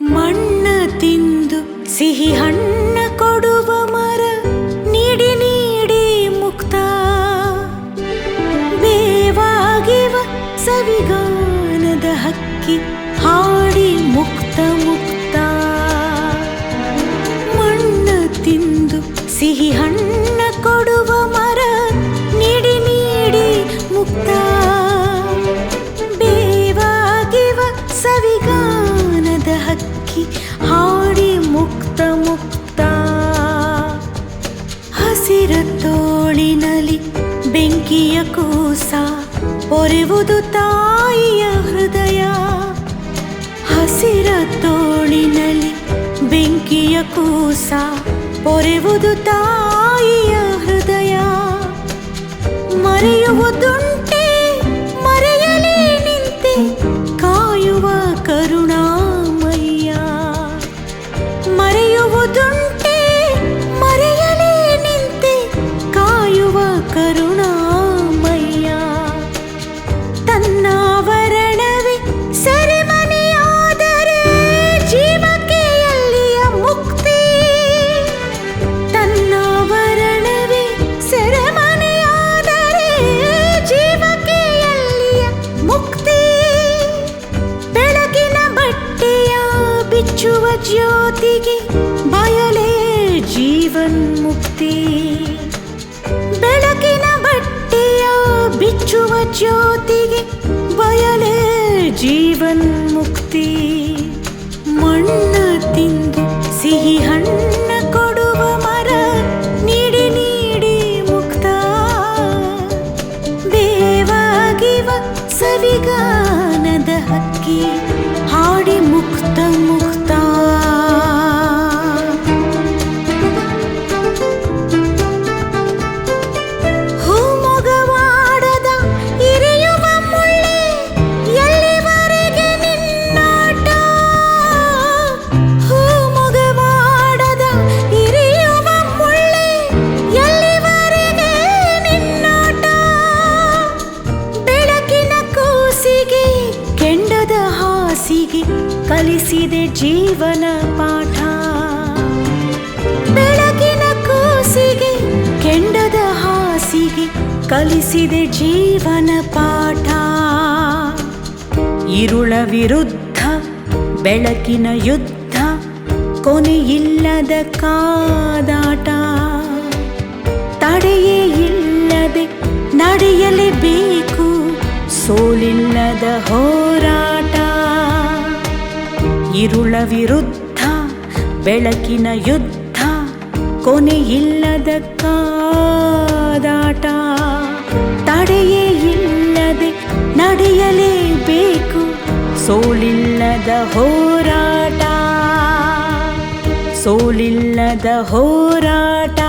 ಮಣ್ಣ ತಿಂದು ಸಿಹಿ ಹಣ್ಣ ಕೊಡುವ ಮರ ನೀಡಿ ನೀಡಿ ಮುಕ್ತ. ಬೇವಾಗಿವ ಸವಿಗಾನದ ಹಕ್ಕಿ ಹಾಡಿ ಮುಕ್ತ ಮುಕ್ತ. ಕೂಸ ಪೊರೆವುದು ತಾಯಿಯ ಹೃದಯ. ಹಸಿರ ತೋಳಿನಲ್ಲಿ ಬೆಂಕಿಯ ಕೂಸ ಒರೆವುದು ತಾಯಿಯ ಬಿಚ್ಚುವ ಜ್ಯೋತಿಗೆ ಬಯಲೇ ಜೀವನ್ ಮುಕ್ತಿ ಬೆಳಕಿನ ಬಟ್ಟೆಯ ಬಿಚ್ಚುವ ಜ್ಯೋತಿಗೆ ಬಯಲೇ ಜೀವನ್ ಮುಕ್ತಿ ಮಣ್ಣ ತಿಂದು ಸಿಹಿ ಹಣ್ಣ ಕೊಡುವ ಮರ ನೀಡಿ ನೀಡಿ ಮುಕ್ತ. ದೇವಾಗಿವ ಸವಿಗಾನದ ಹಕ್ಕಿ ಹಾಸಿಗೆ ಕಲಿಸಿದೆ ಜೀವನ ಪಾಠ. ಬೆಳಗಿನ ಕೂಸಿಗೆ, ಕೆಂಡದ ಹಾಸಿಗೆ ಕಲಿಸಿದೆ ಜೀವನ ಪಾಠ. ಇರುಳ ವಿರುದ್ಧ, ಬೆಳಕಿನ ಯುದ್ಧ, ಕೊನೆಯಿಲ್ಲದ ಕಾದಾಟ. ತಡೆಯೇ ಇಲ್ಲದೆ ನಡೆಯಲೇಬೇಕು, ಸೋಲಿಲ್ಲದ ಹೋರಾಟ ಇರುಳ ವಿರುದ್ಧ ಬೆಳಕಿನ ಯುದ್ಧ ಕೊನೆಯಿಲ್ಲದ ಕಾದಾಟ ತಡೆಯೇ ಇಲ್ಲದೆ ನಡೆಯಲೇಬೇಕು ಸೋಲಿಲ್ಲದ ಹೋರಾಟ. ಸೋಲಿಲ್ಲದ ಹೋರಾಟ.